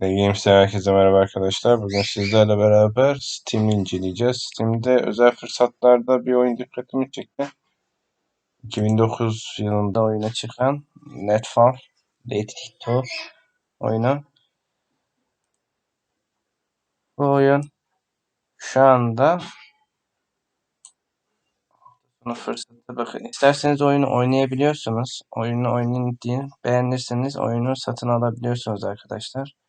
Games'ten herkese merhaba arkadaşlar. Bugün sizlerle beraber Steam'i inceleyeceğiz. Steam'de özel fırsatlarda bir oyun dikkatimi çekti. 2009 yılında oyuna çıkan Netfall Late 2 oyunu. Bu oyun şu anda bunu fırsatı bakın. İsterseniz oyunu oynayabiliyorsunuz. Oyunu oynayın diye beğenirseniz oyunu satın alabiliyorsunuz arkadaşlar.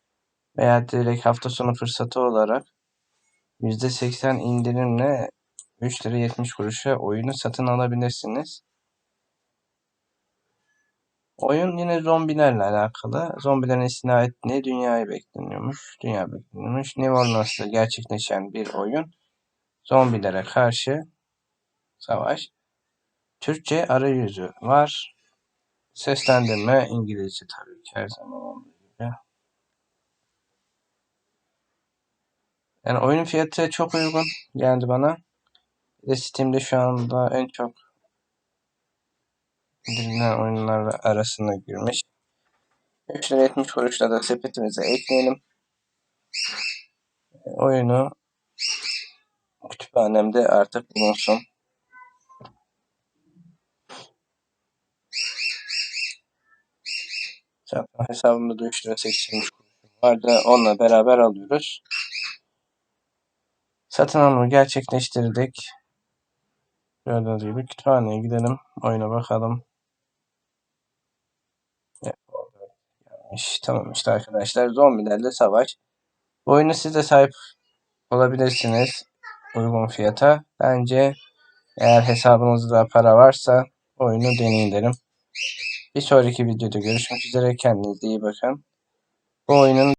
Veya direkt hafta sonu fırsatı olarak %80 indirimle 3 lira 70 kuruşa oyunu satın alabilirsiniz. Oyun yine zombilerle alakalı. Zombilerin istila ettiği dünyayı bekleniyormuş. Dünya bekleniyormuş. New Orleans'ta gerçekleşen bir oyun. Zombilere karşı savaş. Türkçe arayüzü var. Seslendirme İngilizce tabii ki her zaman olduğu gibi. Yani oyunun fiyatı çok uygun geldi bana. Bir de Steam'de şu anda en çok indirilen oyunlar arasına girmiş. 3 lira 70 kuruşla da sepetimize ekleyelim. Oyunu kütüphanemde artık bulunsun. Zaten hesabımda da 3 lira 83 kuruşum vardı. Onunla beraber alıyoruz. Satın alımı gerçekleştirdik. Gördüğünüz gibi kütüphaneye gidelim. Oyuna bakalım. Tamam işte arkadaşlar. Zombilerle savaş. Bu oyunu siz de sahip olabilirsiniz. Uygun fiyata. Bence eğer hesabınızda para varsa oyunu deneyin derim. Bir sonraki videoda görüşmek üzere. Kendinize iyi bakın. Bu oyunun